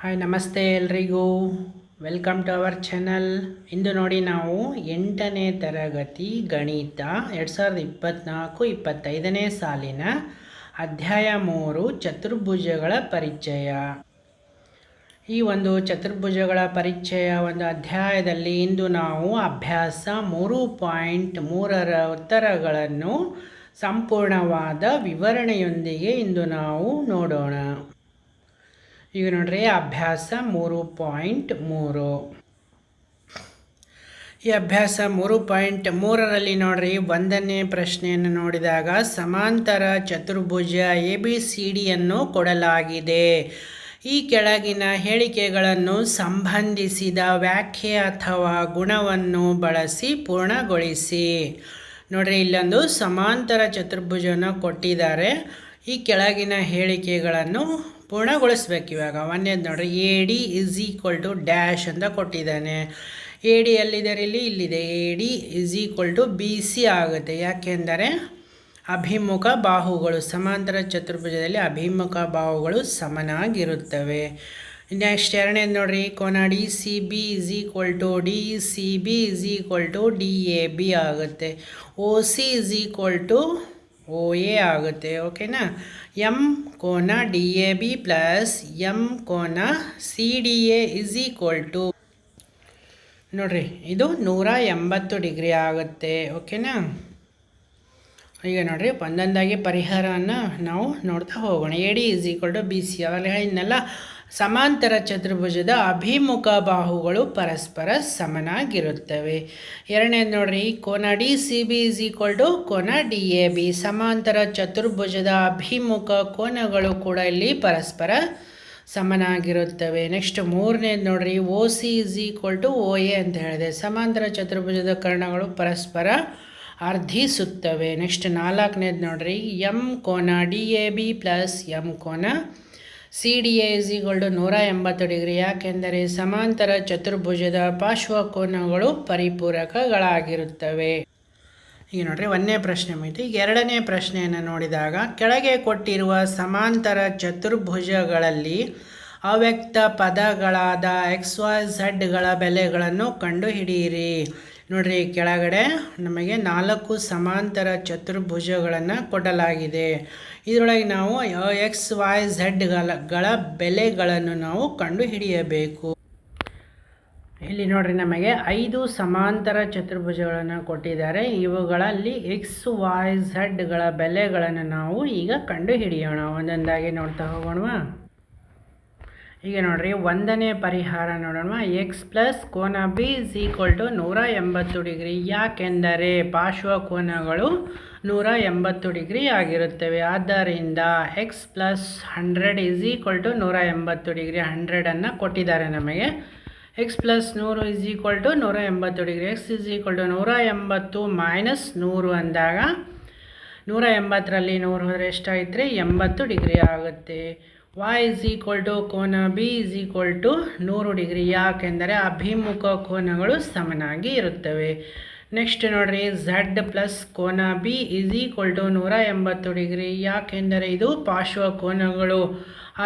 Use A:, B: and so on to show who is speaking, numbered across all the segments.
A: Hi ನಮಸ್ತೆ ಎಲ್ರಿಗೂ. Welcome to our channel ಇಂದು ನೋಡಿ ನಾವು ಎಂಟನೇ ತರಗತಿ ಗಣಿತ ಎರಡು ಸಾವಿರದ ಇಪ್ಪತ್ತ್ನಾಲ್ಕು ಇಪ್ಪತ್ತೈದನೇ ಸಾಲಿನ ಅಧ್ಯಾಯ ಮೂರು, ಚತುರ್ಭುಜಗಳ ಪರಿಚಯ. ಈ ಒಂದು ಚತುರ್ಭುಜಗಳ ಪರಿಚಯ ಒಂದು ಅಧ್ಯಾಯದಲ್ಲಿ ಇಂದು ನಾವು ಅಭ್ಯಾಸ ಮೂರು ಪಾಯಿಂಟ್ ಮೂರರ ಉತ್ತರಗಳನ್ನು ಸಂಪೂರ್ಣವಾದ ವಿವರಣೆಯೊಂದಿಗೆ ಇಂದು ನಾವು ನೋಡೋಣ. ಈಗ ನೋಡ್ರಿ, ಅಭ್ಯಾಸ ಮೂರು ಪಾಯಿಂಟ್ ಮೂರು. ಈ ಅಭ್ಯಾಸ ಮೂರು ಪಾಯಿಂಟ್ ಮೂರರಲ್ಲಿ ನೋಡ್ರಿ, ಒಂದನೇ ಪ್ರಶ್ನೆಯನ್ನು ನೋಡಿದಾಗ ಸಮಾಂತರ ಚತುರ್ಭುಜ ಎ, ಬಿ, ಸಿ ಡಿಯನ್ನು ಕೊಡಲಾಗಿದೆ. ಈ ಕೆಳಗಿನ ಹೇಳಿಕೆಗಳನ್ನು ಸಂಬಂಧಿಸಿದ ವ್ಯಾಖ್ಯೆ ಅಥವಾ ಗುಣವನ್ನು ಬಳಸಿ ಪೂರ್ಣಗೊಳಿಸಿ. ನೋಡ್ರಿ, ಇಲ್ಲೊಂದು ಸಮಾಂತರ ಚತುರ್ಭುಜನ ಕೊಟ್ಟಿದ್ದಾರೆ. ಈ ಕೆಳಗಿನ ಹೇಳಿಕೆಗಳನ್ನು ಪೂರ್ಣಗೊಳಿಸ್ಬೇಕು ಇವಾಗ. ಒಂದೇದು ನೋಡ್ರಿ A D is equal to dash ಅಂತ ಕೊಟ್ಟಿದ್ದಾನೆ. ಎ ಡಿ ಎಲ್ಲಿದೆ ಇಲ್ಲಿ? ಇಲ್ಲಿದೆ. A D is equal to B C ಆಗುತ್ತೆ. ಯಾಕೆಂದರೆ ಅಭಿಮುಖ ಬಾಹುಗಳು, ಸಮಾಂತರ ಚತುರ್ಭುಜದಲ್ಲಿ ಅಭಿಮುಖ ಬಾಹುಗಳು ಸಮನಾಗಿರುತ್ತವೆ. ನೆಕ್ಸ್ಟ್ ಎರಡನೇದು ನೋಡ್ರಿ, ಕೋನ D C B is equal to D C B is equal to D A B ಆಗುತ್ತೆ. O C is equal to O A ಆಗುತ್ತೆ, ಓಕೆನಾ? ಎಂ ಕೋನ D A B plus M ಕೋನ C D A is equal to, ನೋಡಿರಿ, ಇದು ನೂರ ಎಂಬತ್ತು degree ಆಗುತ್ತೆ, ಓಕೆನಾ? ಈಗ ನೋಡಿರಿ, ಒಂದೊಂದಾಗಿ ಪರಿಹಾರವನ್ನು ನಾವು ನೋಡ್ತಾ ಹೋಗೋಣ. A D is equal to B C, ಅವೆಲ್ಲ ಹೇಳಿದ್ನೆಲ್ಲ? ಸಮಾಂತರ ಚತುರ್ಭುಜದ ಅಭಿಮುಖ ಬಾಹುಗಳು ಪರಸ್ಪರ ಸಮನಾಗಿರುತ್ತವೆ. ಎರಡನೇದು ನೋಡ್ರಿ, ಕೋನ D C B is equal to ಕೋನ ಡಿ ಎ ಬಿ ಸಮಾಂತರ ಚತುರ್ಭುಜದ ಅಭಿಮುಖ ಕೋನಗಳು ಕೂಡ ಇಲ್ಲಿ ಪರಸ್ಪರ ಸಮನಾಗಿರುತ್ತವೆ. ನೆಕ್ಸ್ಟ್ ಮೂರನೇದು ನೋಡ್ರಿ O C is equal to O A ಅಂತ ಹೇಳಿದೆ. ಸಮಾಂತರ ಚತುರ್ಭುಜದ ಕರ್ಣಗಳು ಪರಸ್ಪರ ಅರ್ಧಿಸುತ್ತವೆ ನೆಕ್ಸ್ಟ್ ನಾಲ್ಕನೇದು ನೋಡ್ರಿ ಎಂ ಕೋನ D A B plus M ಕೋನ C D A is equal ನೂರ ಎಂಬತ್ತು ಡಿಗ್ರಿ. ಯಾಕೆಂದರೆ ಸಮಾಂತರ ಚತುರ್ಭುಜದ ಪಾರ್ಶ್ವಕೋನಗಳು ಪರಿಪೂರಕಗಳಾಗಿರುತ್ತವೆ. ಈಗ ನೋಡ್ರಿ ಒಂದನೇ ಪ್ರಶ್ನೆ ಮುಗಿತು. ಈಗ ಎರಡನೇ ಪ್ರಶ್ನೆಯನ್ನು ನೋಡಿದಾಗ, ಕೆಳಗೆ ಕೊಟ್ಟಿರುವ ಸಮಾಂತರ ಚತುರ್ಭುಜಗಳಲ್ಲಿ ಅವ್ಯಕ್ತ ಪದಗಳಾದ ಎಕ್ಸ್ ವೈ ಝಡ್ಗಳ ಬೆಲೆಗಳನ್ನು ಕಂಡುಹಿಡಿಯಿರಿ. ನೋಡ್ರಿ ಕೆಳಗಡೆ ನಮಗೆ ನಾಲ್ಕು ಸಮಾಂತರ ಚತುರ್ಭುಜಗಳನ್ನು ಕೊಡಲಾಗಿದೆ. ಇದರೊಳಗೆ ನಾವು ಎಕ್ಸ್ ವೈ ಝಡ್ಗಳ ಬೆಲೆಗಳನ್ನು ನಾವು ಕಂಡುಹಿಡಿಯಬೇಕು. ಇಲ್ಲಿ ನೋಡ್ರಿ, ನಮಗೆ ಐದು ಸಮಾಂತರ ಚತುರ್ಭುಜಗಳನ್ನು ಕೊಟ್ಟಿದ್ದಾರೆ. ಇವುಗಳಲ್ಲಿ ಎಕ್ಸ್ ವೈ ಝಡ್ಗಳ ಬೆಲೆಗಳನ್ನು ನಾವು ಈಗ ಕಂಡುಹಿಡಿಯೋಣ. ಒಂದೊಂದಾಗಿ ನೋಡ್ತಾ ಹೋಗೋಣವಾ? ಈಗ ನೋಡ್ರಿ ಒಂದನೇ ಪರಿಹಾರ ನೋಡೋಣ. ಎಕ್ಸ್ ಪ್ಲಸ್ ಕೋನ ಬಿ ಇಸ್ ಈಕ್ವಲ್ ಟು ನೂರ ಎಂಬತ್ತು ಡಿಗ್ರಿ. ಯಾಕೆಂದರೆ ಪಾರ್ಶ್ವ ಕೋನಗಳು ನೂರ ಎಂಬತ್ತು ಡಿಗ್ರಿ ಆಗಿರುತ್ತವೆ. ಆದ್ದರಿಂದ x plus hundred is equal to ನೂರ ಎಂಬತ್ತು ಡಿಗ್ರಿ. ಹಂಡ್ರೆಡನ್ನು ಕೊಟ್ಟಿದ್ದಾರೆ ನಮಗೆ. ಎಕ್ಸ್ ಪ್ಲಸ್ ನೂರು ಇಸ್ ಈಕ್ವಲ್ ಟು ನೂರ ಎಂಬತ್ತು degree. X is equal to ನೂರ ಎಂಬತ್ತು ಮೈನಸ್ ನೂರು ಅಂದಾಗ ನೂರ ಎಂಬತ್ತರಲ್ಲಿ ನೂರು ಹೋದರೆ ಎಷ್ಟಾಯ್ತು ರೀ ಎಂಬತ್ತು ಡಿಗ್ರಿ ಆಗುತ್ತೆ. Y ಇಸ್ ಈಕ್ವಲ್ ಟು ಕೋನ ಬಿ ಇಸ್ ಈಕ್ವಲ್ ಟು ನೂರು ಡಿಗ್ರಿ. ಯಾಕೆಂದರೆ ಅಭಿಮುಖ ಕೋನಗಳು ಸಮನಾಗಿ ಇರುತ್ತವೆ. ನೆಕ್ಸ್ಟ್ ನೋಡ್ರಿ ಝಡ್ ಪ್ಲಸ್ ಕೋನ ಬಿ ಇಸ್ ಈಕ್ವಲ್ ಟು ನೂರ ಎಂಬತ್ತು ಡಿಗ್ರಿ. ಯಾಕೆಂದರೆ ಇದು ಪಾರ್ಶ್ವ ಕೋನಗಳು.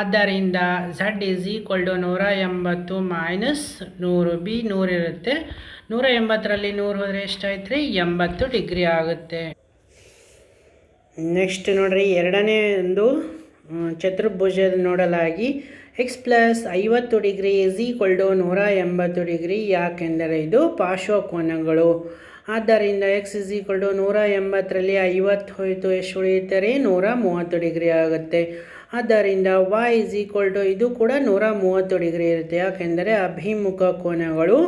A: ಆದ್ದರಿಂದ ಝಡ್ ಇಸ್ ಈಕ್ವಲ್ ಟು ನೂರ ಎಂಬತ್ತು ಮೈನಸ್ ನೂರು ಬಿ ನೂರಿರುತ್ತೆ ನೂರ ಎಂಬತ್ತರಲ್ಲಿ ನೂರು ಹೋದರೆ ಎಷ್ಟಾಯ್ತು ರೀ ಎಂಬತ್ತು ಡಿಗ್ರಿ ಆಗುತ್ತೆ. ನೆಕ್ಸ್ಟ್ ನೋಡ್ರಿ, ಎರಡನೇ ಒಂದು ಚತುರ್ಭುಜ ನೋಡಲಾಗಿ ಎಕ್ಸ್ ಪ್ಲಸ್ ಐವತ್ತು ಡಿಗ್ರಿ ಇಸ್ ಈಕ್ವಲ್ ಟು ನೂರ ಎಂಬತ್ತು ಡಿಗ್ರಿ. ಯಾಕೆಂದರೆ ಇದು ಪಾರ್ಶ್ವಕೋನಗಳು ಆದ್ದರಿಂದ ಎಕ್ಸ್ ಇಸ್ ಈಕ್ವಲ್ ಟು ನೂರ ಎಂಬತ್ತರಲ್ಲಿ ಐವತ್ತು ಹೋಯಿತು. ಎಷ್ಟು ಉಳಿಯುತ್ತಾರೆ? ನೂರ ಮೂವತ್ತು ಡಿಗ್ರಿ ಆಗುತ್ತೆ. ಆದ್ದರಿಂದ ವೈ ಇಸ್ ಈಕ್ವಲ್ ಟು ಇದು ಕೂಡ ನೂರ ಮೂವತ್ತು ಡಿಗ್ರಿ ಇರುತ್ತೆ. ಯಾಕೆಂದರೆ ಅಭಿಮುಖ ಕೋನಗಳು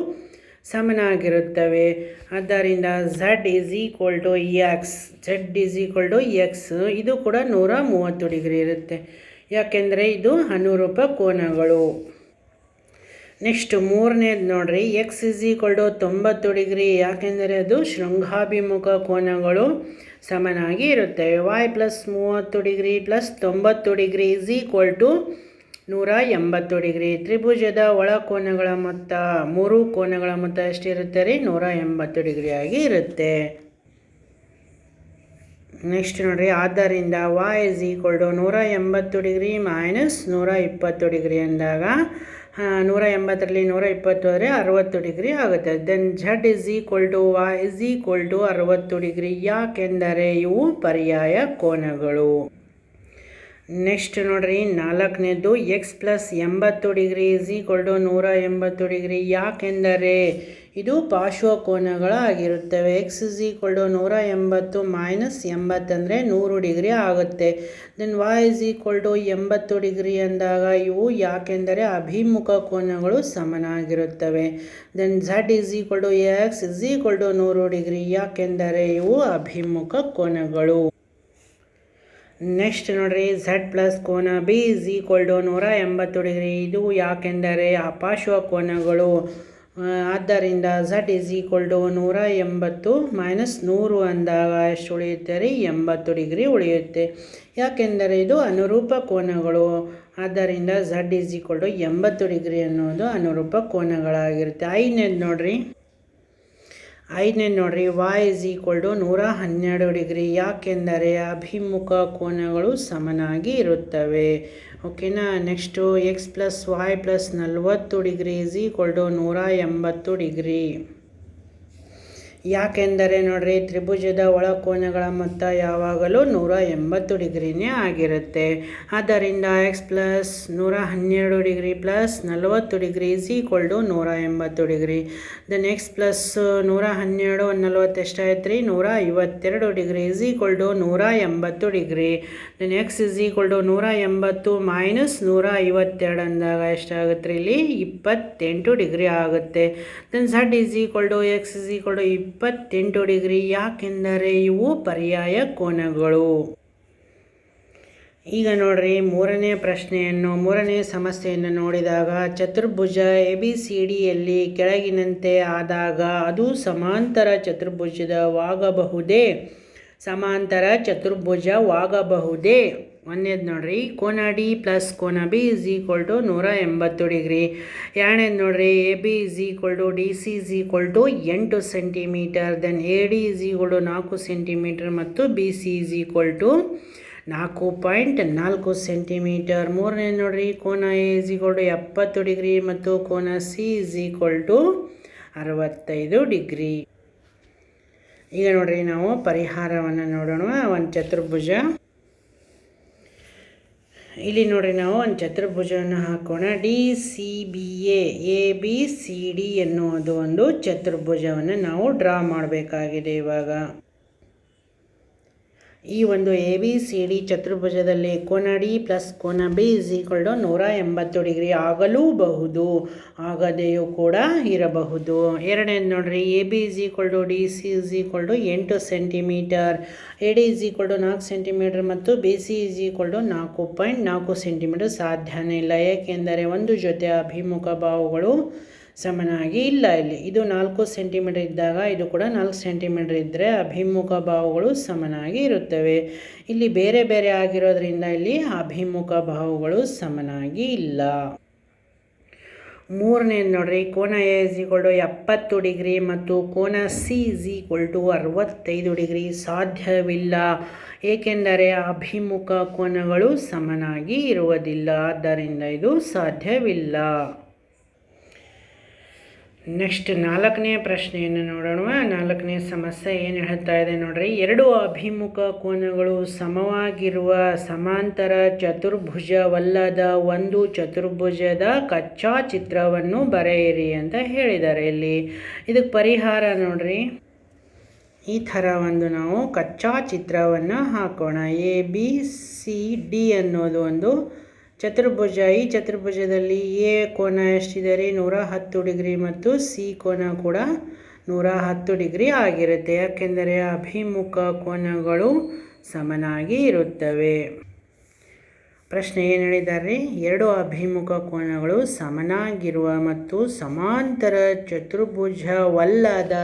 A: ಸಮನಾಗಿರುತ್ತವೆ. ಆದ್ದರಿಂದ z is equal to x z is equal to x ಇದು ಕೂಡ ನೂರ ಮೂವತ್ತು ಡಿಗ್ರಿ ಇರುತ್ತೆ. ಯಾಕೆಂದರೆ ಇದು ಅನುರೂಪ ಕೋನಗಳು. ನೆಕ್ಸ್ಟ್ ಮೂರನೇದು ನೋಡ್ರಿ. ಎಕ್ಸ್ ಇಸ್ ಈಕ್ವಲ್ ಟು ತೊಂಬತ್ತು ಡಿಗ್ರಿ. ಯಾಕೆಂದರೆ ಅದು ಶೃಂಗಾಭಿಮುಖ ಕೋನಗಳು ಸಮನಾಗಿ ಇರುತ್ತವೆ ವಾಯ್ ಪ್ಲಸ್ ಮೂವತ್ತು ಡಿಗ್ರಿ ಪ್ಲಸ್ ತೊಂಬತ್ತು ಡಿಗ್ರಿ ಇಸ್ ಈಕ್ವಲ್ ಟು ನೂರ ಎಂಬತ್ತು ಡಿಗ್ರಿ. ತ್ರಿಭುಜದ ಒಳ ಕೋನಗಳ ಮೊತ್ತ ಮೂರು, ಕೋನಗಳ ಮೊತ್ತ ಎಷ್ಟಿರುತ್ತೆ ರೀ? ನೂರ ಎಂಬತ್ತು ಡಿಗ್ರಿ ಆಗಿ ಇರುತ್ತೆ. ನೆಕ್ಸ್ಟ್ ನೋಡಿರಿ, ಆದ್ದರಿಂದ ವಾಯ್ ಇಸ್ ಈಕ್ವಲ್ ಟು ನೂರ ಎಂಬತ್ತು ಡಿಗ್ರಿ ಮೈನಸ್ ನೂರ ಇಪ್ಪತ್ತು ಡಿಗ್ರಿ ಅಂದಾಗ ನೂರ ಎಂಬತ್ತರಲ್ಲಿ ನೂರ ಇಪ್ಪತ್ತು ಆದರೆ ಅರವತ್ತು ಡಿಗ್ರಿ ಆಗುತ್ತೆ. Then z is equal to y is equal to ಅರವತ್ತು ಡಿಗ್ರಿ. ಯಾಕೆಂದರೆ ಇವು ಪರ್ಯಾಯ ಕೋನಗಳು. ನೆಕ್ಸ್ಟ್ ನೋಡ್ರಿ, ನಾಲ್ಕನೇದು ಎಕ್ಸ್ ಪ್ಲಸ್ ಎಂಬತ್ತು ಡಿಗ್ರಿ ಇಸ್ ಈಕ್ವಲ್ ಟು ನೂರ ಎಂಬತ್ತು ಡಿಗ್ರಿ. ಯಾಕೆಂದರೆ, ಇದು ಪಾರ್ಶ್ವಕೋನಗಳಾಗಿರುತ್ತವೆ ಎಕ್ಸ್ ಇಸ್ ಈಕ್ವಲ್ ಟು ನೂರ ಎಂಬತ್ತು ಮೈನಸ್ ಎಂಬತ್ತಂದರೆ ನೂರು ಡಿಗ್ರಿ ಆಗುತ್ತೆ. Then y is equal to ಎಂಬತ್ತು ಡಿಗ್ರಿ ಅಂದಾಗ ಇವು ಯಾಕೆಂದರೆ ಅಭಿಮುಖ ಕೋನಗಳು ಸಮನಾಗಿರುತ್ತವೆ. Then z is equal to x is equal to ನೂರು ಡಿಗ್ರಿ. ಯಾಕೆಂದರೆ ಇವು ಅಭಿಮುಖ ಕೋನಗಳು. ನೆಕ್ಸ್ಟ್ ನೋಡ್ರಿ ಝಡ್ ಪ್ಲಸ್ ಕೋನ ಬಿ ಇಸ್ ಈಕ್ವಲ್ ಟು ನೂರ ಎಂಬತ್ತು ಡಿಗ್ರಿ. ಇದು ಯಾಕೆಂದರೆ ಅಪಾರ್ಶ್ವ ಕೋನಗಳು. ಆದ್ದರಿಂದ ಝಡ್ ಇಸ್ ಈಕ್ವಲ್ ಟು ನೂರ ಎಂಬತ್ತು ಮೈನಸ್ ನೂರು ಅಂದಾಗ ಎಷ್ಟು ಉಳಿಯುತ್ತೆ ರೀ ಎಂಬತ್ತು ಡಿಗ್ರಿ ಉಳಿಯುತ್ತೆ. ಯಾಕೆಂದರೆ ಇದು ಅನುರೂಪ ಕೋನಗಳು. ಆದ್ದರಿಂದ ಝಡ್ ಇಸ್ ಈಕ್ವಲ್ ಟು ಎಂಬತ್ತು ಡಿಗ್ರಿ ಅನ್ನೋದು ಅನುರೂಪ ಕೋನಗಳಾಗಿರುತ್ತೆ. ಐದನೇದು ನೋಡ್ರಿ. ಐದನೇ ನೋಡ್ರಿ ವಾಯ್ ಇಸ್ ಈಕ್ವಲ್ ಟು ನೂರ ಹನ್ನೆರಡು ಡಿಗ್ರಿ. ಯಾಕೆಂದರೆ ಅಭಿಮುಖ ಕೋನಗಳು ಸಮನಾಗಿ ಇರುತ್ತವೆ. ಓಕೆನಾ? Next x plus y plus ನಲ್ವತ್ತು ಡಿಗ್ರಿ ಇಸ್ ಈಕ್ವಲ್ ಟು ನೂರ ಎಂಬತ್ತು ಡಿಗ್ರಿ. ಯಾಕೆಂದರೆ ನೋಡ್ರಿ, ತ್ರಿಭುಜದ ಒಳಕೋನಗಳ ಮೊತ್ತ ಯಾವಾಗಲೂ ನೂರ ಎಂಬತ್ತು ಡಿಗ್ರಿನೇ ಆಗಿರುತ್ತೆ. ಆದ್ದರಿಂದ ಎಕ್ಸ್ ಪ್ಲಸ್ ನೂರ ಹನ್ನೆರಡು ಡಿಗ್ರಿ ಪ್ಲಸ್ ನಲವತ್ತು ಡಿಗ್ರಿ ಇಸ್ ಈಕ್ವಲ್ ಟು ನೂರ ಎಂಬತ್ತು ಡಿಗ್ರಿ. ದೆನ್ ಎಕ್ಸ್ ಪ್ಲಸ್ ನೂರ ಹನ್ನೆರಡು ನಲವತ್ತು ಎಷ್ಟಾಯ್ತು ರೀ ನೂರ ಐವತ್ತೆರಡು ಡಿಗ್ರಿ ಇಸ್ ಈಕ್ವಲ್ ಟು ನೂರ ಎಂಬತ್ತು degree. Then x is equal to ನೂರ ಎಂಬತ್ತು ಮೈನಸ್ ನೂರ ಐವತ್ತೆರಡು ಅಂದಾಗ ಎಷ್ಟಾಗುತ್ತೆ ರೀ ಇಲ್ಲಿ ಇಪ್ಪತ್ತೆಂಟು ಡಿಗ್ರಿ ಆಗುತ್ತೆ. Then z is equal to x is equal to ಇಪ್ಪತ್ತೆಂಟು ಡಿಗ್ರಿ ಯಾಕೆಂದರೆ ಇವು ಪರ್ಯಾಯ ಕೋನಗಳು. ಈಗ ನೋಡ್ರಿ ಮೂರನೇ ಪ್ರಶ್ನೆಯನ್ನು, ಮೂರನೇ ಸಮಸ್ಯೆಯನ್ನು ನೋಡಿದಾಗ ಚತುರ್ಭುಜ ಎ ಬಿ ಸಿ ಡಿಯಲ್ಲಿ ಕೆಳಗಿನಂತೆ ಆದಾಗ ಅದು ಸಮಾಂತರ ಚತುರ್ಭುಜದವಾಗಬಹುದೇ? ಸಮಾಂತರ ಚತುರ್ಭುಜವಾಗಬಹುದೇ? ಒಂದನೇದು ನೋಡ್ರಿ, ಕೋನ ಡಿ ಪ್ಲಸ್ ಕೋನ ಬಿ ಇಸ್ ಈಕ್ವಲ್ ಟು ನೂರ ಎಂಬತ್ತು ಡಿಗ್ರಿ. ಎರಡನೇದು ನೋಡ್ರಿ A B is equal to D C is equal to ಎಂಟು centimetre then A D is equal to ನಾಲ್ಕು ಸೆಂಟಿಮೀಟರ್ ಮತ್ತು B C is equal to ನಾಲ್ಕು ಪಾಯಿಂಟ್ ನಾಲ್ಕು ಸೆಂಟಿಮೀಟರ್ ಮೂರನೇ ನೋಡ್ರಿ, ಕೋನ ಎ ಇಸ್ ಈಕ್ವಲ್ ಟು ಎಪ್ಪತ್ತು ಡಿಗ್ರಿ ಮತ್ತು ಕೋನ ಸಿ ಇಸ್ ಈಕ್ವಲ್ ಟು ಅರವತ್ತೈದು ಡಿಗ್ರಿ. ಈಗ ನೋಡ್ರಿ ನಾವು ಪರಿಹಾರವನ್ನು ನೋಡೋಣ, ಒಂದು ಚತುರ್ಭುಜ. ಇಲ್ಲಿ ನೋಡಿ ನಾವು ಒಂದು ಚತುರ್ಭುಜವನ್ನು ಹಾಕೋಣ. D C B A A B C D ಎನ್ನುವುದು ಒಂದು ಚತುರ್ಭುಜವನ್ನು ನಾವು ಡ್ರಾ ಮಾಡಬೇಕಾಗಿದೆ ಇವಾಗ. ಈ ಒಂದು ಎ ಬಿ ಸಿ ಡಿ ಚತುರ್ಭುಜದಲ್ಲಿ ಕೋನ ಡಿ ಪ್ಲಸ್ ಕೋನ ಬಿ ಇಸ್ ಈಕ್ವಲ್ ಟು ನೂರ ಎಂಬತ್ತು ಡಿಗ್ರಿ ಆಗಲೂಬಹುದು. ಆಗದೆಯೂ ಕೂಡ ಇರಬಹುದು. ಎರಡನೇದು ನೋಡಿರಿ A B is equal to D C is equal to ಎಂಟು centimetre A D is equal to ನಾಲ್ಕು ಸೆಂಟಿಮೀಟರ್ ಮತ್ತು B C is equal to ನಾಲ್ಕು ಪಾಯಿಂಟ್ ನಾಲ್ಕು ಸೆಂಟಿಮೀಟರ್ ಸಾಧ್ಯನೇ ಇಲ್ಲ. ಏಕೆಂದರೆ ಒಂದು ಜೊತೆ ಅಭಿಮುಖ ಬಾಹುಗಳು ಸಮನಾಗಿ ಇಲ್ಲ ಇಲ್ಲಿ. ಇದು ನಾಲ್ಕು ಸೆಂಟಿಮೀಟರ್ ಇದ್ದಾಗ ಇದು ಕೂಡ ನಾಲ್ಕು ಸೆಂಟಿಮೀಟರ್ ಇದ್ದರೆ ಅಭಿಮುಖ ಬಾಹುಗಳು ಸಮನಾಗಿ ಇರುತ್ತವೆ. ಇಲ್ಲಿ ಬೇರೆ ಬೇರೆ ಆಗಿರೋದ್ರಿಂದ ಇಲ್ಲಿ ಅಭಿಮುಖ ಬಾಹುಗಳು ಸಮನಾಗಿ ಇಲ್ಲ. ಮೂರನೇದು ನೋಡ್ರಿ, ಕೋನ ಎ ಇಸ್ ಈಕ್ವಲ್ ಎಪ್ಪತ್ತು ಡಿಗ್ರಿ ಮತ್ತು ಕೋನ ಸಿ ಇಸ್ ಈಕ್ವಲ್ ಅರವತ್ತೈದು ಡಿಗ್ರಿ ಸಾಧ್ಯವಿಲ್ಲ. ಏಕೆಂದರೆ ಅಭಿಮುಖ ಕೋನಗಳು ಸಮನಾಗಿ ಇರುವುದಿಲ್ಲ, ಆದ್ದರಿಂದ ಇದು ಸಾಧ್ಯವಿಲ್ಲ. ನೆಕ್ಸ್ಟ್ ನಾಲ್ಕನೇ ಪ್ರಶ್ನೆಯನ್ನು ನೋಡೋಣ ನಾಲ್ಕನೇ ಸಮಸ್ಯೆ ಏನು ಹೇಳ್ತಾ ಇದೆ ನೋಡ್ರಿ. ಎರಡು ಅಭಿಮುಖ ಕೋನಗಳು ಸಮವಾಗಿರುವ ಸಮಾಂತರ ಚತುರ್ಭುಜವಲ್ಲದ ಒಂದು ಚತುರ್ಭುಜದ ಕಚ್ಚಾ ಚಿತ್ರವನ್ನು ಬರೆಯಿರಿ ಅಂತ ಹೇಳಿದ್ದಾರೆ ಇಲ್ಲಿ. ಇದಕ್ಕೆ ಪರಿಹಾರ ನೋಡ್ರಿ. ಈ ಥರ ಒಂದು ನಾವು ಕಚ್ಚಾ ಚಿತ್ರವನ್ನು ಹಾಕೋಣ. ಎ ಬಿ ಸಿ ಡಿ ಅನ್ನೋದು ಒಂದು ಚತುರ್ಭುಜ, ಈ ಚತುರ್ಭುಜದಲ್ಲಿ ಎ ಕೋನ ಎಷ್ಟಿದೆ ನೂರ ಹತ್ತು ಡಿಗ್ರಿ ಮತ್ತು ಸಿ ಕೋನ ಕೂಡ ನೂರ ಹತ್ತು ಡಿಗ್ರಿ ಆಗಿರುತ್ತೆ. ಯಾಕೆಂದರೆ ಅಭಿಮುಖ ಕೋನಗಳು ಸಮನಾಗಿ ಇರುತ್ತವೆ. ಪ್ರಶ್ನೆ ಏನು ಹೇಳಿದ್ದಾರೆ? ಎರಡು ಅಭಿಮುಖ ಕೋನಗಳು ಸಮನಾಗಿರುವ ಮತ್ತು ಸಮಾಂತರ ಚತುರ್ಭುಜವಲ್ಲದ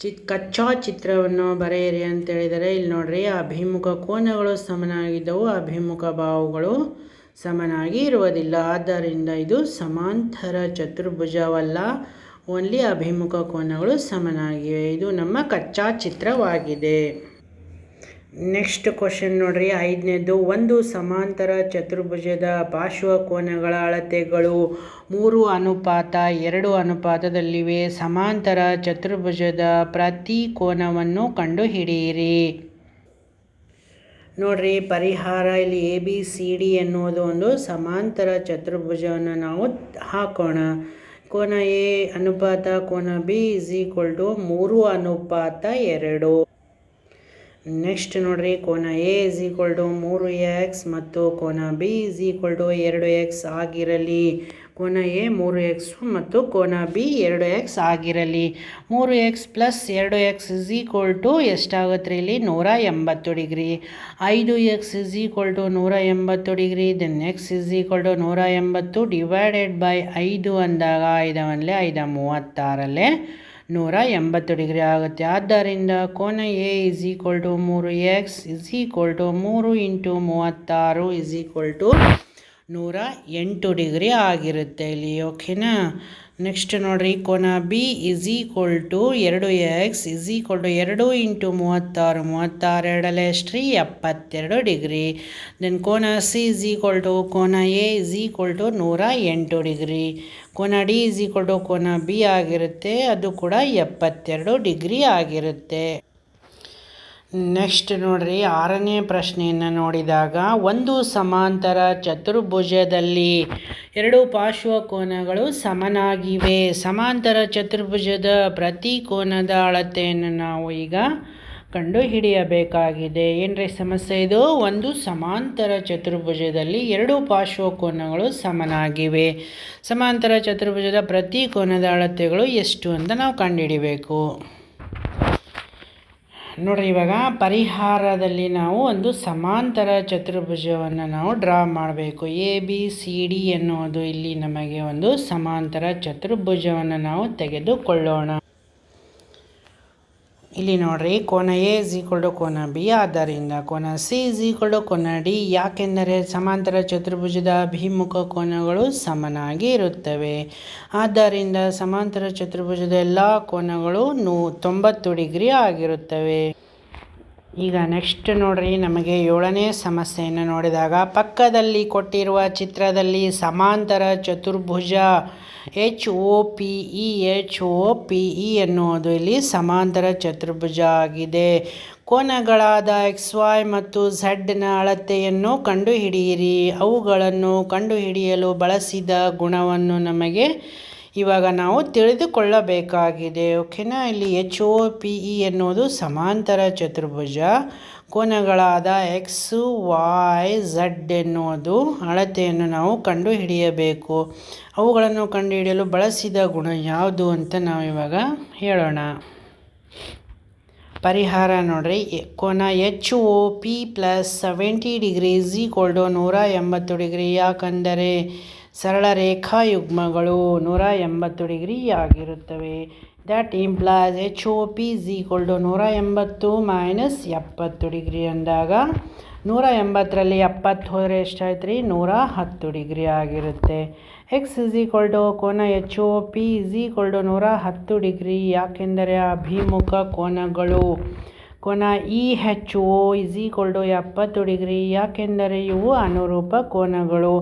A: ಚಿ, ಕಚ್ಚಾ ಚಿತ್ರವನ್ನು ಬರೆಯಿರಿ ಅಂತ ಹೇಳಿದರೆ, ಇಲ್ಲಿ ನೋಡ್ರಿ, ಅಭಿಮುಖ ಕೋನಗಳು ಸಮನಾಗಿದ್ದವು, ಅಭಿಮುಖ ಬಾಹುಗಳು ಸಮನಾಗಿ ಇರುವುದಿಲ್ಲ. ಆದ್ದರಿಂದ ಇದು ಸಮಾಂತರ ಚತುರ್ಭುಜವಲ್ಲ. ಓನ್ಲಿ ಅಭಿಮುಖ ಕೋನಗಳು ಸಮನಾಗಿವೆ. ಇದು ನಮ್ಮ ಕಚ್ಚಾ ಚಿತ್ರವಾಗಿದೆ. ನೆಕ್ಸ್ಟ್ ಕ್ವಶನ್ ನೋಡ್ರಿ. ಐದನೇದು, ಒಂದು ಸಮಾಂತರ ಚತುರ್ಭುಜದ ಪಾರ್ಶ್ವಕೋನಗಳ ಅಳತೆಗಳು ಮೂರು ಅನುಪಾತ, ಎರಡು ಅನುಪಾತದಲ್ಲಿವೆ. ಸಮಾಂತರ ಚತುರ್ಭುಜದ ಪ್ರತಿ ಕೋನವನ್ನು ಕಂಡುಹಿಡಿಯಿರಿ. ನೋಡ್ರಿ, ಪರಿಹಾರ ಇಲ್ಲಿ ಎ ಬಿ ಸಿ ಡಿ ಎನ್ನುವುದು ಒಂದು ಸಮಾಂತರ ಚತುರ್ಭುಜವನ್ನು ನಾವು ಹಾಕೋಣ. ಕೋನ ಎ ಅನುಪಾತ, ಕೋನ ಬಿ ಇಸ್ ಈಕ್ವಲ್ ಟು ಮೂರು ಅನುಪಾತ ಎರಡು. ನೆಕ್ಸ್ಟ್ ನೋಡ್ರಿ, ಕೋನ ಎ ಇಸ್ ಈಕ್ವಲ್ ಟು ಮೂರು ಎಕ್ಸ್ ಮತ್ತು ಕೋನ ಬಿ ಇಸ್ ಈಕ್ವಲ್ ಟು ಎರಡು ಎಕ್ಸ್ ಆಗಿರಲಿ. ಕೋನ ಎ ಮೂರು ಎಕ್ಸ್ ಮತ್ತು ಕೋನ ಬಿ ಎರಡು ಎಕ್ಸ್ ಆಗಿರಲಿ. ಮೂರು ಎಕ್ಸ್ ಪ್ಲಸ್ ಎರಡು ಎಕ್ಸ್ ಇಸ್ ಈಕ್ವಲ್ ಟು ಎಷ್ಟಾಗುತ್ತೆ ರೀ ಇಲ್ಲಿ? ನೂರ ಎಂಬತ್ತು ಡಿಗ್ರಿ. ಐದು ಎಕ್ಸ್ ಇಸ್ ಈಕ್ವಲ್ ಟು ನೂರ ಎಂಬತ್ತು degree. Then x is equal to ನೂರ ಎಂಬತ್ತು ಡಿವೈಡೆಡ್ ಬೈ ಐದು ಅಂದಾಗ ಐದವಲ್ಲೇ ಐದ ಮೂವತ್ತಾರಲ್ಲೇ ನೂರ ಎಂಬತ್ತು ಡಿಗ್ರಿ ಆಗುತ್ತೆ. ಆದ್ದರಿಂದ ಕೋನ ಎ ಇಸ್ ಈಕ್ವಲ್ ಟು ಮೂರು ಎಕ್ಸ್ ಇಸ್ ಈಕ್ವಲ್ ಟು ಮೂರು ಇಂಟು ಮೂವತ್ತಾರು ಇಸ್ ಈಕ್ವಲ್ ಟು ನೂರ ಎಂಟು ಡಿಗ್ರಿ ಆಗಿರುತ್ತೆ ಇಲ್ಲಿ, ಓಕೆನಾ? ನೆಕ್ಸ್ಟ್ ನೋಡ್ರಿ, ಕೋನ ಬಿ ಇಸ್ ಈಕ್ವಲ್ ಟು ಎರಡು ಎಕ್ಸ್ ಇಸ್ ಈಕ್ವಲ್ ಟು ಎರಡು ಇಂಟು ಮೂವತ್ತಾರು ಮೂವತ್ತಾರು ಎರಡಲ್ಲೇ ಎಷ್ಟ್ರಿ ಎಪ್ಪತ್ತೆರಡು ಡಿಗ್ರಿ. ದೆನ್ ಕೋನ ಸಿ ಇಸ್ ಈಕ್ವಲ್ ಟು ಕೋನ ಎ ಇಸ್ ಈಕ್ವಲ್ ಟು ನೂರ ಎಂಟು ಡಿಗ್ರಿ. ಕೋನ ಡಿ ಇಸ್ ಈಕ್ವಲ್ ಟು ಕೋನ ಬಿ ಆಗಿರುತ್ತೆ, ಅದು ಕೂಡ ಎಪ್ಪತ್ತೆರಡು ಡಿಗ್ರಿ ಆಗಿರುತ್ತೆ. ನೆಕ್ಸ್ಟ್ ನೋಡ್ರಿ ಆರನೇ ಪ್ರಶ್ನೆಯನ್ನು ನೋಡಿದಾಗ ಒಂದು ಸಮಾಂತರ ಚತುರ್ಭುಜದಲ್ಲಿ ಎರಡು ಪಾರ್ಶ್ವಕೋನಗಳು ಸಮನಾಗಿವೆ. ಸಮಾಂತರ ಚತುರ್ಭುಜದ ಪ್ರತಿ ಕೋನದ ಅಳತೆಯನ್ನು ನಾವು ಈಗ ಕಂಡು ಹಿಡಿಯಬೇಕಾಗಿದೆ ಏನ್ರಿ ಸಮಸ್ಯೆ ಇದು? ಒಂದು ಸಮಾಂತರ ಚತುರ್ಭುಜದಲ್ಲಿ ಎರಡು ಪಾರ್ಶ್ವಕೋನಗಳು ಸಮನಾಗಿವೆ. ಸಮಾಂತರ ಚತುರ್ಭುಜದ ಪ್ರತಿ ಕೋನದ ಅಳತೆಗಳು ಎಷ್ಟು ಅಂತ ನಾವು ಕಂಡುಹಿಡಿಬೇಕು. ನೋಡಿರಿ, ಇವಾಗ ಪರಿಹಾರದಲ್ಲಿ ನಾವು ಒಂದು ಸಮಾಂತರ ಚತುರ್ಭುಜವನ್ನು ನಾವು ಡ್ರಾ ಮಾಡಬೇಕು. ಎ ಬಿ ಸಿ ಡಿ ಎನ್ನುವುದು ಇಲ್ಲಿ ನಮಗೆ ಒಂದು ಸಮಾಂತರ ಚತುರ್ಭುಜವನ್ನು ನಾವು ತೆಗೆದುಕೊಳ್ಳೋಣ. ಇಲ್ಲಿ ನೋಡ್ರಿ, ಕೋನ ಎ ಇಸ್ ಈಕ್ವಲ್ ಟು ಕೋನ ಬಿ ಆದ್ದರಿಂದ ಕೋನ ಸಿ ಇಸ್ ಈಕ್ವಲ್ ಟು ಕೋನ ಡಿ ಯಾಕೆಂದರೆ ಸಮಾಂತರ ಚತುರ್ಭುಜದ ಅಭಿಮುಖ ಕೋನಗಳು ಸಮನಾಗಿ ಇರುತ್ತವೆ. ಆದ್ದರಿಂದ ಸಮಾಂತರ ಚತುರ್ಭುಜದ ಎಲ್ಲ ಕೋನಗಳು ನೂ ತೊಂಬತ್ತು ಡಿಗ್ರಿ ಆಗಿರುತ್ತವೆ. ಈಗ ನೆಕ್ಸ್ಟ್ ನೋಡ್ರಿ, ನಮಗೆ ಏಳನೇ ಸಮಸ್ಯೆಯನ್ನು ನೋಡಿದಾಗ, ಪಕ್ಕದಲ್ಲಿ ಕೊಟ್ಟಿರುವ ಚಿತ್ರದಲ್ಲಿ ಸಮಾಂತರ ಚತುರ್ಭುಜ H O P E H O P E ಎನ್ನುವುದು ಇಲ್ಲಿ ಸಮಾಂತರ ಚತುರ್ಭುಜ ಆಗಿದೆ. ಕೋನಗಳಾದ ಎಕ್ಸ್ ವೈ ಮತ್ತು ಝಡ್ನ ಅಳತೆಯನ್ನು ಕಂಡುಹಿಡಿಯಿರಿ. ಅವುಗಳನ್ನು ಕಂಡುಹಿಡಿಯಲು ಬಳಸಿದ ಗುಣವನ್ನು ನಮಗೆ ಇವಾಗ ನಾವು ತಿಳಿದುಕೊಳ್ಳಬೇಕಾಗಿದೆ, ಓಕೆನಾ? ಇಲ್ಲಿ ಎಚ್ ಒ ಪಿ ಇ ಎನ್ನುವುದು ಸಮಾಂತರ ಚತುರ್ಭುಜ ಕೋನಗಳಾದ ಎಕ್ಸ್ ವಾಯ್ ಝಡ್ ಎನ್ನುವುದು ಅಳತೆಯನ್ನು ನಾವು ಕಂಡುಹಿಡಿಯಬೇಕು. ಅವುಗಳನ್ನು ಕಂಡುಹಿಡಿಯಲು ಬಳಸಿದ ಗುಣ ಯಾವುದು ಅಂತ ನಾವು ಇವಾಗ ಹೇಳೋಣ. ಪರಿಹಾರ ನೋಡ್ರಿ, ಕೋನ H O P plus seventy degree equal to ನೂರ ಎಂಬತ್ತು ಡಿಗ್ರಿ ಯಾಕಂದರೆ ಸರಳ ರೇಖಾಯುಗ್ಮಗಳು ನೂರ ಎಂಬತ್ತು ಡಿಗ್ರಿ ಆಗಿರುತ್ತವೆ. That implies H O P is to ನೂರ ಎಂಬತ್ತು ಮೈನಸ್ ಎಪ್ಪತ್ತು ಡಿಗ್ರಿ ಅಂದಾಗ ನೂರ ಎಂಬತ್ತರಲ್ಲಿ ಎಪ್ಪತ್ತು ಹೋದರೆ ಎಷ್ಟಾಯ್ತು ರೀ ನೂರ ಹತ್ತು ಡಿಗ್ರಿ ಆಗಿರುತ್ತೆ. ಎಕ್ಸ್ ಇಸ್ ಈಕ್ವಲ್ ಕೋನ H O P is to ನೂರ ಹತ್ತು ಡಿಗ್ರಿ. ಯಾಕೆಂದರೆ ಅಭಿಮುಖ ಕೋನಗಳು ಕೋನ E H O is equal to ಎಪ್ಪತ್ತು ಡಿಗ್ರಿ, ಯಾಕೆಂದರೆ ಇವು ಅನುರೂಪ ಕೋನಗಳು.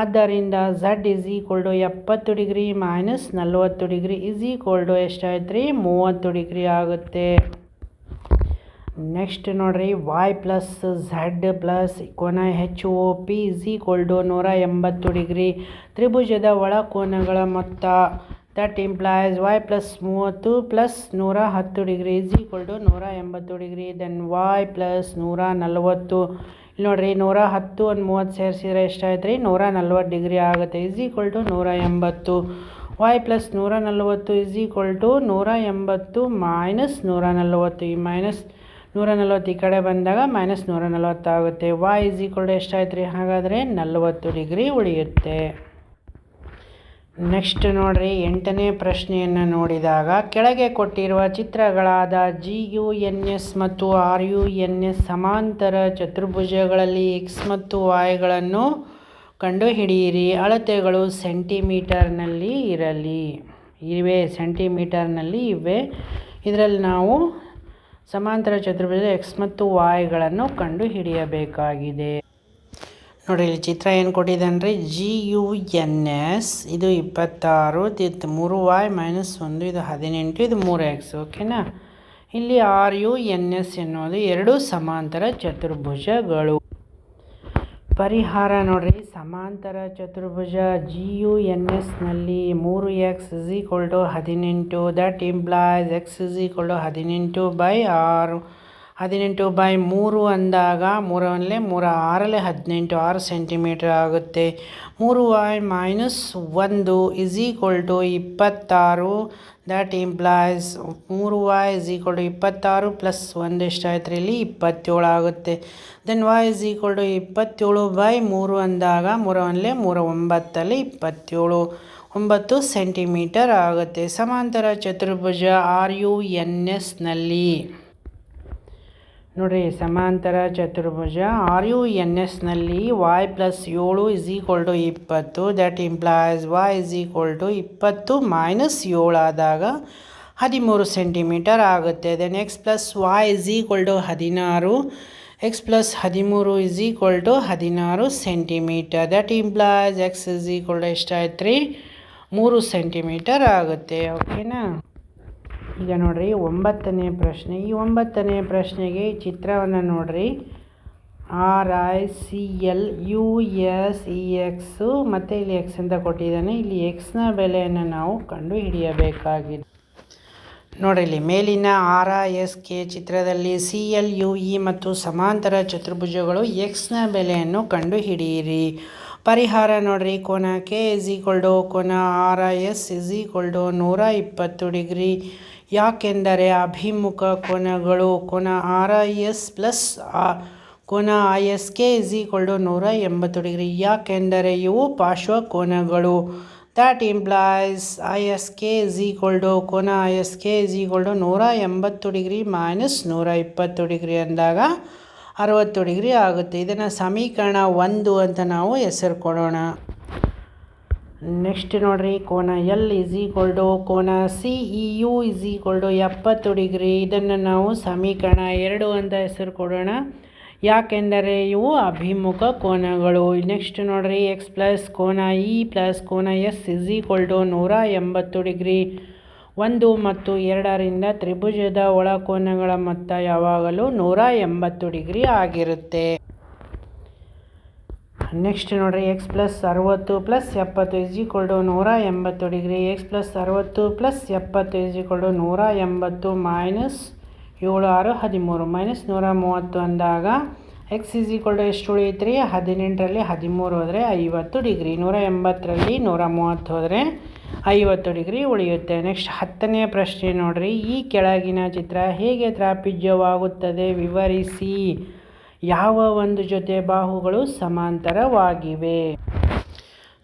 A: ಆದ್ದರಿಂದ ಝಡ್ ಇಸ್ ಈಕ್ವಲ್ ಟು ಎಪ್ಪತ್ತು ಡಿಗ್ರಿ ಮೈನಸ್ ನಲವತ್ತು ಡಿಗ್ರಿ ಇಸ್ ಈಕ್ವಲ್ ಟು ಎಷ್ಟಾಯ್ತು ರೀ ಮೂವತ್ತು ಡಿಗ್ರಿ ಆಗುತ್ತೆ. ನೆಕ್ಸ್ಟ್ ನೋಡ್ರಿ ವೈ ಪ್ಲಸ್ ಝಡ್ ಪ್ಲಸ್ ಕೋನ H O P is equal to ನೂರ ಎಂಬತ್ತು ಡಿಗ್ರಿ. ತ್ರಿಭುಜದ ಒಳ ಕೋನಗಳ ಮೊತ್ತ ದಟ್ ಇಂಪ್ಲಾಯ್ಸ್ ವೈ ಪ್ಲಸ್ ಮೂವತ್ತು ಪ್ಲಸ್ ನೂರ ಹತ್ತು ಡಿಗ್ರಿ ಇಸ್ ಈಕ್ವಲ್ ಟು ನೂರ ಎಂಬತ್ತು ಡಿಗ್ರಿ. ದೆನ್ ವೈ ಪ್ಲಸ್ ನೂರ ನಲ್ವತ್ತು. ಇಲ್ಲಿ ನೋಡಿರಿ, ನೂರ ಹತ್ತು ಒಂದು ಮೂವತ್ತು ಸೇರಿಸಿದ್ರೆ ಎಷ್ಟಾಯ್ತು ರೀ ನೂರ ನಲ್ವತ್ತು ಡಿಗ್ರಿ ಆಗುತ್ತೆ. ಇಸ್ ಈಕ್ವಲ್ ಟು ನೂರ ಎಂಬತ್ತು. ವೈ ಪ್ಲಸ್ ನೂರ ನಲ್ವತ್ತು ಇಸ್ ಈಕ್ವಲ್ ಟು ನೂರ ಎಂಬತ್ತು ಮೈನಸ್ ನೂರ ನಲ್ವತ್ತು. ಈ ಮೈನಸ್ ನೂರ ನಲ್ವತ್ತು ಈ ಕಡೆ ಬಂದಾಗ ಮೈನಸ್ ನೂರ ನಲ್ವತ್ತಾಗುತ್ತೆ ವೈ ಇಸ್ ಈಕ್ವಲ್ ಟು ಎಷ್ಟಾಯ್ತು ರೀ ಹಾಗಾದರೆ ನಲ್ವತ್ತು ಡಿಗ್ರಿ ಉಳಿಯುತ್ತೆ. ನೆಕ್ಸ್ಟ್ ನೋಡ್ರಿ ಎಂಟನೇ ಪ್ರಶ್ನೆಯನ್ನು ನೋಡಿದಾಗ, ಕೆಳಗೆ ಕೊಟ್ಟಿರುವ ಚಿತ್ರಗಳಾದ ಜಿ ಯು ಎನ್ ಎಸ್ ಮತ್ತು ಆರ್ ಯು ಎನ್ ಎಸ್ ಸಮಾಂತರ ಚತುರ್ಭುಜಗಳಲ್ಲಿ ಎಕ್ಸ್ ಮತ್ತು ವಾಯ್ಗಳನ್ನು ಕಂಡುಹಿಡಿಯಿರಿ. ಅಳತೆಗಳು ಸೆಂಟಿಮೀಟರ್ನಲ್ಲಿ ಇರಲಿ. ಇವೆ, ಸೆಂಟಿಮೀಟರ್ನಲ್ಲಿ ಇವೆ. ಇದರಲ್ಲಿ ನಾವು ಸಮಾಂತರ ಚತುರ್ಭುಜದ ಎಕ್ಸ್ ಮತ್ತು ವಾಯ್ಗಳನ್ನು ಕಂಡು ಹಿಡಿಯಬೇಕಾಗಿದೆ ನೋಡಿ, ಇಲ್ಲಿ ಚಿತ್ರ ಏನು ಕೊಟ್ಟಿದ್ದಾನೆ ಜಿ ಯು ಎನ್ ಎಸ್ ಇದು ಇಪ್ಪತ್ತಾರು, ಇದು ಮೂರು ವಾಯ್ ಮೈನಸ್ ಒಂದು, ಇದು ಹದಿನೆಂಟು, ಇದು ಮೂರು ಎಕ್ಸ್ ಓಕೆನಾ ಇಲ್ಲಿ ಆರ್ ಯು ಎನ್ ಎಸ್ ಎನ್ನುವುದು ಎರಡು ಸಮಾಂತರ ಚತುರ್ಭುಜಗಳು. ಪರಿಹಾರ ನೋಡಿರಿ, ಸಮಾಂತರ ಚತುರ್ಭುಜ ಜಿ ಯು ಎನ್ ಎಸ್ನಲ್ಲಿ ಮೂರು ಎಕ್ಸ್ ಇಸ್ ಈಕ್ವಲ್ ಟು ಹದಿನೆಂಟು that implies x is equal to ಹದಿನೆಂಟು ಬೈ ಆರು ಹದಿನೆಂಟು ಬೈ ಮೂರು ಅಂದಾಗ ಮೂರಲ್ಲೇ ಮೂರ ಆರಲ್ಲೇ ಹದಿನೆಂಟು ಆರು ಸೆಂಟಿಮೀಟರ್ ಆಗುತ್ತೆ. ಮೂರು ಬೈ ಮೈನಸ್ ಒಂದು ಇಸ್ ಈಕ್ವಲ್ ಟು ಇಪ್ಪತ್ತಾರು. ದಟ್ ಇಂಪ್ಲಾಯ್ಸ್ ಮೂರು ವಾಯ್ ಇಸ್ ಈಕ್ವಲ್ ಟು ಇಪ್ಪತ್ತಾರು ಪ್ಲಸ್ ಒಂದು ಎಷ್ಟಾಯ್ತು ರೀ ಇಲ್ಲಿ ಇಪ್ಪತ್ತೇಳು ಆಗುತ್ತೆ. Then y is equal to ಇಪ್ಪತ್ತೇಳು ಬೈ ಮೂರು ಅಂದಾಗ ಮೂರಲ್ಲೇ ಮೂರ ಒಂಬತ್ತಲ್ಲಿ ಇಪ್ಪತ್ತೇಳು. ಒಂಬತ್ತು ಸೆಂಟಿಮೀಟರ್ ಆಗುತ್ತೆ. ಸಮಾಂತರ ಚತುರ್ಭುಜ ಆರ್ ಯು ಎನ್ ಎಸ್ನಲ್ಲಿ ನೋಡಿರಿ, ಸಮಾಂತರ ಚತುರ್ಭುಜ ಆರ್ ಯು ಎನ್ ಎಸ್ನಲ್ಲಿ ವಾಯ್ ಪ್ಲಸ್ ಏಳು ಇಸ್ ಈಕ್ವಲ್ ಟು ಇಪ್ಪತ್ತು that implies y is equal to ಇಪ್ಪತ್ತು ಮೈನಸ್ ಏಳು ಆದಾಗ ಹದಿಮೂರು ಸೆಂಟಿಮೀಟರ್ ಆಗುತ್ತೆ. Then x plus y is equal to ಹದಿನಾರು ಎಕ್ಸ್ ಪ್ಲಸ್ ಹದಿಮೂರು ಇಸ್ ಈಕ್ವಲ್ ಟು ಹದಿನಾರು centimetre that implies x is equal to ಎಷ್ಟಾಯ್ತು ರೀ ಮೂರು ಸೆಂಟಿಮೀಟರ್ ಆಗುತ್ತೆ. ಓಕೆನಾ ಈಗ ನೋಡಿರಿ, ಒಂಬತ್ತನೇ ಪ್ರಶ್ನೆ. ಈ ಒಂಬತ್ತನೇ ಪ್ರಶ್ನೆಗೆ ಚಿತ್ರವನ್ನು ನೋಡಿರಿ. R I C L U S E x ಮತ್ತು ಇಲ್ಲಿ ಎಕ್ಸ್ ಅಂತ ಕೊಟ್ಟಿದ್ದಾನೆ. ಇಲ್ಲಿ ಎಕ್ಸ್ನ ಬೆಲೆಯನ್ನು ನಾವು ಕಂಡು ಹಿಡಿಯಬೇಕಾಗಿದೆ ನೋಡಿ ಮೇಲಿನ ಆರ್ ಐ ಎಸ್ ಕೆ ಚಿತ್ರದಲ್ಲಿ ಸಿ ಎಲ್ ಯು ಇ ಮತ್ತು ಸಮಾಂತರ ಚತುರ್ಭುಜಗಳು ಎಕ್ಸ್ನ ಬೆಲೆಯನ್ನು ಕಂಡು ಹಿಡಿಯಿರಿ ಪರಿಹಾರ ನೋಡಿರಿ, ಕೋನ ಕೆ ಇಸ್ ಈಕ್ವಲ್ ಟು ಕೋನ R I S is equal ನೂರ ಇಪ್ಪತ್ತು ಡಿಗ್ರಿ. ಯಾಕೆಂದರೆ ಅಭಿಮುಖ ಕೋನಗಳು, ಕೋನ ಆರ್ ಐ ಎಸ್ ಪ್ಲಸ್ ಆ, ಕೋನ I S K is equal to ನೂರ ಎಂಬತ್ತು ಡಿಗ್ರಿ. ಯಾಕೆಂದರೆ ಇವು ಪಾರ್ಶ್ವ ಕೋನಗಳು. That implies I S K is equal to ಕೋನ I S K is equal to ನೂರ ಎಂಬತ್ತು ಡಿಗ್ರಿ ಮೈನಸ್ ನೂರ ಇಪ್ಪತ್ತು ಡಿಗ್ರಿ ಅಂದಾಗ ಅರವತ್ತು ಡಿಗ್ರಿ ಆಗುತ್ತೆ. ಇದನ್ನು ಸಮೀಕರಣ ಒಂದು ಅಂತ ನಾವು ಹೆಸರು ಕೊಡೋಣ. ನೆಕ್ಸ್ಟ್ ನೋಡಿರಿ, ಕೋನ ಎಲ್ ಇಸ್ ಈಕ್ವಲ್ ಟು ಕೋನ C E U is equal to ಎಪ್ಪತ್ತು ಡಿಗ್ರಿ. ಇದನ್ನು ನಾವು ಸಮೀಕರಣ ಎರಡು ಅಂತ ಹೆಸರು ಕೊಡೋಣ. ಯಾಕೆಂದರೆ ಇವು ಅಭಿಮುಖ ಕೋನಗಳು. ನೆಕ್ಸ್ಟ್ ನೋಡಿರಿ ಎಕ್ಸ್ ಪ್ಲಸ್ ಕೋನ ಇ ಪ್ಲಸ್ ಕೋನ ಎಸ್ ಇಸ್ ಈಕ್ವಲ್ ಟು ನೂರ ಎಂಬತ್ತು ಡಿಗ್ರಿ. ಒಂದು ಮತ್ತು ಎರಡರಿಂದ ತ್ರಿಭುಜದ ಒಳಕೋನಗಳ ಮೊತ್ತ ಯಾವಾಗಲೂ ನೂರ ಎಂಬತ್ತು ಡಿಗ್ರಿ ಆಗಿರುತ್ತೆ. ನೆಕ್ಸ್ಟ್ ನೋಡಿರಿ ಎಕ್ಸ್ ಪ್ಲಸ್ ಅರುವತ್ತು ಪ್ಲಸ್ ಎಪ್ಪತ್ತು ಇಸ್ ಈಕ್ವಲ್ ಟು ನೂರ ಎಂಬತ್ತು ಡಿಗ್ರಿ ಎಕ್ಸ್ ಪ್ಲಸ್ ಅರವತ್ತು ಪ್ಲಸ್ ಎಪ್ಪತ್ತು ಇಸ್ ಈಕ್ವಲ್ ಟು ನೂರ ಎಂಬತ್ತು ಮೈನಸ್ ಏಳು ಆರು ಹದಿಮೂರು ಮೈನಸ್ ನೂರ ಮೂವತ್ತು ಅಂದಾಗ ಎಕ್ಸ್ ಇಸ್ ಈಕ್ವಲ್ ಟು ಎಷ್ಟು ಉಳಿಯುತ್ತೆ ರೀ ಹದಿನೆಂಟರಲ್ಲಿ ಹದಿಮೂರು ಹೋದರೆ ಐವತ್ತು ಡಿಗ್ರಿ, ನೂರ ಎಂಬತ್ತರಲ್ಲಿ ನೂರ ಮೂವತ್ತು ಹೋದರೆ ಐವತ್ತು ಡಿಗ್ರಿ ಉಳಿಯುತ್ತೆ. ನೆಕ್ಸ್ಟ್ ಹತ್ತನೇ ಪ್ರಶ್ನೆ ನೋಡಿರಿ, ಈ ಕೆಳಗಿನ ಚಿತ್ರ ಹೇಗೆ ತ್ರಾಪಿಜ್ಯವಾಗುತ್ತದೆ? ವಿವರಿಸಿ. ಯಾವ ಒಂದು ಜೊತೆ ಬಾಹುಗಳು ಸಮಾಂತರವಾಗಿವೆ?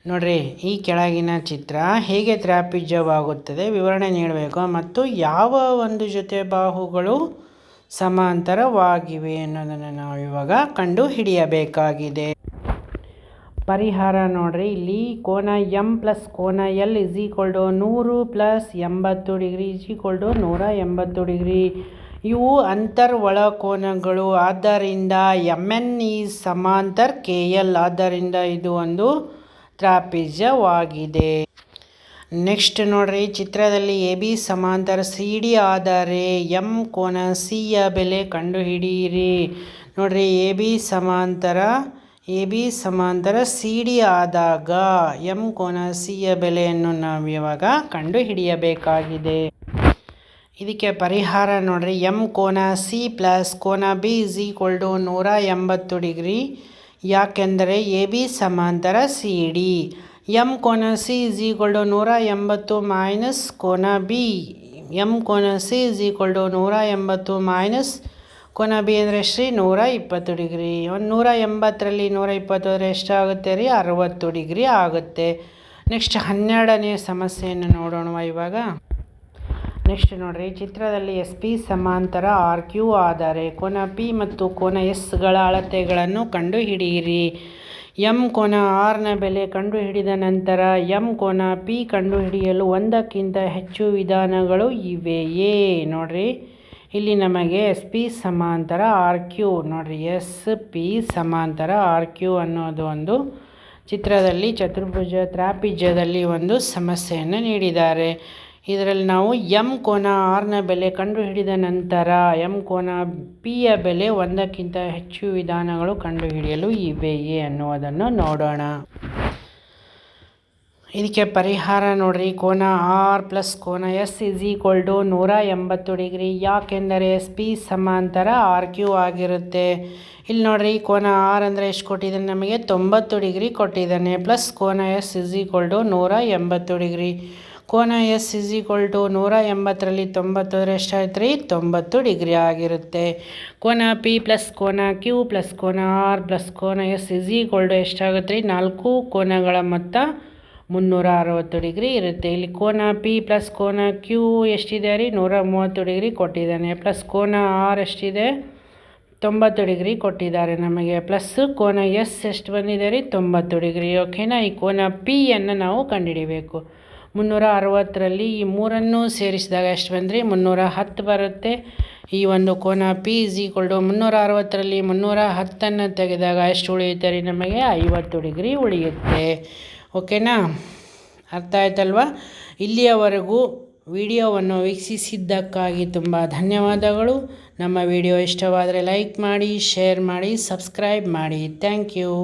A: ನೋಡ್ರಿ, ಈ ಕೆಳಗಿನ ಚಿತ್ರ ಹೇಗೆ ತ್ರಾಪಿಜ್ಯವಾಗುತ್ತದೆ ವಿವರಣೆ ನೀಡಬೇಕು. ಮತ್ತು ಯಾವ ಒಂದು ಜೊತೆ ಬಾಹುಗಳು ಸಮಾಂತರವಾಗಿವೆ ಅನ್ನೋದನ್ನು ನಾವು ಇವಾಗ ಕಂಡು ಹಿಡಿಯಬೇಕಾಗಿದೆ ಪರಿಹಾರ ನೋಡ್ರಿ, ಇಲ್ಲಿ ಕೋನ ಎಂ ಪ್ಲಸ್ ಕೋನ ಎಲ್ ಇಸ್ ಈಕ್ವಲ್ ನೂರು ಪ್ಲಸ್ ಎಂಬತ್ತು ಡಿಗ್ರಿ ಇಸ್ ಈಕ್ವಲ್ ಟು ನೂರ ಎಂಬತ್ತು ಡಿಗ್ರಿ. ಇವು ಅಂತರ್ ಕೋನಗಳು ಆದ್ದರಿಂದ ಎಂ ಎನ್ ಇ ಸಮಾಂತರ್ ಕೆ ಎಲ್ ಆದ್ದರಿಂದ ಇದು ಒಂದು ತ್ರಾಪಿಜ್ಯವಾಗಿದೆ ನೆಕ್ಸ್ಟ್ ನೋಡ್ರಿ, ಚಿತ್ರದಲ್ಲಿ ಎ ಬಿ ಸಮಾಂತರ ಸಿ ಡಿ ಆದರೆ ಎಂ ಕೋನ ಸಿಯ ಬೆಲೆ ಕಂಡುಹಿಡಿಯಿರಿ. ನೋಡ್ರಿ ಎ ಬಿ ಸಮಾಂತರ ಎ ಬಿ ಸಮಾಂತರ ಸಿ ಡಿ ಆದಾಗ ಎಂ ಕೋನ ಸಿಯ ಬೆಲೆಯನ್ನು ನಾವು ಇವಾಗ ಕಂಡುಹಿಡಿಯಬೇಕಾಗಿದೆ. ಇದಕ್ಕೆ ಪರಿಹಾರ ನೋಡ್ರಿ ಎಂ ಕೋನ ಸಿ ಪ್ಲಸ್ ಕೋನ ಬಿ ಇಸ್ ಈಕ್ವಲ್ ಟು ನೂರ ಎಂಬತ್ತು ಡಿಗ್ರಿ. ಯಾಕೆಂದರೆ ಎ ಬಿ ಸಮಾಂತರ ಸಿ ಡಿ. ಎಂ ಕೋನ ಸಿ ಇಸ್ ಈಕ್ವಲ್ ಟು ನೂರ ಎಂಬತ್ತು ಮೈನಸ್ ಕೋನ ಬಿ. ಎಂ ಕೋನ ಸಿ ಇಸ್ ಈಕ್ವಲ್ ಟು ನೂರ ಎಂಬತ್ತು ಮೈನಸ್ ಕೋನ ಬಿ ಅಂದರೆ ಶ್ರೀ ನೂರ ಇಪ್ಪತ್ತು ಡಿಗ್ರಿ. ಒಂದು ನೂರ ಎಂಬತ್ತರಲ್ಲಿ ನೂರ ಇಪ್ಪತ್ತು ಅಂದರೆ ಎಷ್ಟಾಗುತ್ತೆ ರೀ? ಅರವತ್ತು ಡಿಗ್ರಿ ಆಗುತ್ತೆ. ನೆಕ್ಸ್ಟ್ ಹನ್ನೆರಡನೇ ಸಮಸ್ಯೆಯನ್ನು ನೋಡೋಣ ಇವಾಗ. ನೆಕ್ಸ್ಟ್ ನೋಡ್ರಿ, ಚಿತ್ರದಲ್ಲಿ ಎಸ್ ಪಿ ಸಮಾಂತರ ಆರ್ ಕ್ಯೂ ಆದರೆ ಕೋನ ಪಿ ಮತ್ತು ಕೋನ ಎಸ್ಗಳ ಅಳತೆಗಳನ್ನು ಕಂಡುಹಿಡಿಯಿರಿ. ಎಂ ಕೋನ ಆರ್ನ ಬೆಲೆ ಕಂಡುಹಿಡಿದ ನಂತರ ಎಂ ಕೋನ ಪಿ ಕಂಡುಹಿಡಿಯಲು ಒಂದಕ್ಕಿಂತ ಹೆಚ್ಚು ವಿಧಾನಗಳು ಇವೆಯೇ? ನೋಡ್ರಿ, ಇಲ್ಲಿ ನಮಗೆ ಎಸ್ ಪಿ ಸಮಾಂತರ ಆರ್ ಕ್ಯೂ ನೋಡಿರಿ, ಎಸ್ ಪಿ ಸಮಾಂತರ ಆರ್ ಕ್ಯೂ ಅನ್ನೋದು ಒಂದು ಚಿತ್ರದಲ್ಲಿ ಚತುರ್ಭುಜ ತ್ರಾಪಿಜ್ಯದಲ್ಲಿ ಒಂದು ಸಮಸ್ಯೆಯನ್ನು ನೀಡಿದ್ದಾರೆ. ಇದರಲ್ಲಿ ನಾವು ಎಂ ಕೋನ ಆರ್ನ ಬೆಲೆ ಕಂಡುಹಿಡಿದ ನಂತರ ಎಂ ಕೋನ ಪಿಯ ಬೆಲೆ ಒಂದಕ್ಕಿಂತ ಹೆಚ್ಚು ವಿಧಾನಗಳು ಕಂಡುಹಿಡಿಯಲು ಇವೆಯೇ ಅನ್ನುವುದನ್ನು ನೋಡೋಣ. ಇದಕ್ಕೆ ಪರಿಹಾರ ನೋಡ್ರಿ, ಕೋನ ಆರ್ ಪ್ಲಸ್ ಕೋನ ಎಸ್ ಇಸ್ ಈಕ್ವಲ್ ಟು ನೂರ ಎಂಬತ್ತು ಡಿಗ್ರಿ. ಯಾಕೆಂದರೆ ಎಸ್ ಪಿ ಸಮಾಂತರ ಆರ್ ಕ್ಯೂ ಆಗಿರುತ್ತೆ. ಇಲ್ಲಿ ನೋಡ್ರಿ, ಕೋನ ಆರ್ ಅಂದರೆ ಎಷ್ಟು ಕೊಟ್ಟಿದ್ದಾನೆ? ನಮಗೆ ತೊಂಬತ್ತು ಡಿಗ್ರಿ ಕೊಟ್ಟಿದ್ದಾನೆ. ಪ್ಲಸ್ ಕೋನ ಎಸ್ ಇಸ್ ಈಕ್ವಲ್ ಟು ನೂರ ಎಂಬತ್ತು ಡಿಗ್ರಿ. ಕೋನ ಎಸ್ ಇಸ್ ಈಕ್ವಲ್ ಟು ನೂರ ಎಂಬತ್ತರಲ್ಲಿ ತೊಂಬತ್ತರೆ ಎಷ್ಟಾಯ್ತು ರೀ ತೊಂಬತ್ತು ಡಿಗ್ರಿ ಆಗಿರುತ್ತೆ. ಕೋನ ಪಿ ಪ್ಲಸ್ ಕೋನ ಕ್ಯೂ ಪ್ಲಸ್ ಕೋನ ಆರ್ ಪ್ಲಸ್ ಕೋನ ಎಸ್ ಇಸ್ ಈಕ್ವಲ್ ಟು ಎಷ್ಟಾಗುತ್ತೆ ರೀ ನಾಲ್ಕು ಕೋನಗಳ ಮೊತ್ತ ಮುನ್ನೂರ ಅರವತ್ತು ಡಿಗ್ರಿ ಇರುತ್ತೆ. ಇಲ್ಲಿ ಕೋನ ಪಿ ಪ್ಲಸ್ ಕೋನ ಕ್ಯೂ ಎಷ್ಟಿದೆ ರೀ? ನೂರ ಮೂವತ್ತು ಡಿಗ್ರಿ ಕೊಟ್ಟಿದ್ದಾನೆ. ಪ್ಲಸ್ ಕೋನ ಆರ್ ಎಷ್ಟಿದೆ? ತೊಂಬತ್ತು ಡಿಗ್ರಿ ಕೊಟ್ಟಿದ್ದಾರೆ ನಮಗೆ. ಪ್ಲಸ್ ಕೋನ ಎಸ್ ಎಷ್ಟು ಬಂದಿದೆ ರೀ? ತೊಂಬತ್ತು ಡಿಗ್ರಿ. ಓಕೆನಾ ಈ ಕೋನ ಪಿಯನ್ನು ನಾವು ಕಂಡುಹಿಡಿಬೇಕು. ಮುನ್ನೂರ ಅರವತ್ತರಲ್ಲಿ ಈ ಮೂರನ್ನು ಸೇರಿಸಿದಾಗ ಎಷ್ಟು ಬಂದರೆ? ಮುನ್ನೂರ ಹತ್ತು ಬರುತ್ತೆ. ಈ ಒಂದು ಕೋನ ಪಿ ಇಸ್ ಈಕ್ವಲ್ ಟು ಮುನ್ನೂರ ಅರವತ್ತರಲ್ಲಿ ಮುನ್ನೂರ ಹತ್ತನ್ನು ತೆಗೆದಾಗ ಎಷ್ಟು ಉಳಿಯುತ್ತೆ ರೀ ನಮಗೆ? ಐವತ್ತು ಡಿಗ್ರಿ ಉಳಿಯುತ್ತೆ. ಓಕೆನಾ? ಅರ್ಥ ಆಯ್ತಲ್ವಾ? ಇಲ್ಲಿಯವರೆಗೂ ವಿಡಿಯೋವನ್ನು ವೀಕ್ಷಿಸಿದ್ದಕ್ಕಾಗಿ ತುಂಬ ಧನ್ಯವಾದಗಳು. ನಮ್ಮ ವಿಡಿಯೋ ಇಷ್ಟವಾದರೆ ಲೈಕ್ ಮಾಡಿ, ಶೇರ್ ಮಾಡಿ, ಸಬ್ಸ್ಕ್ರೈಬ್ ಮಾಡಿ. Thank you.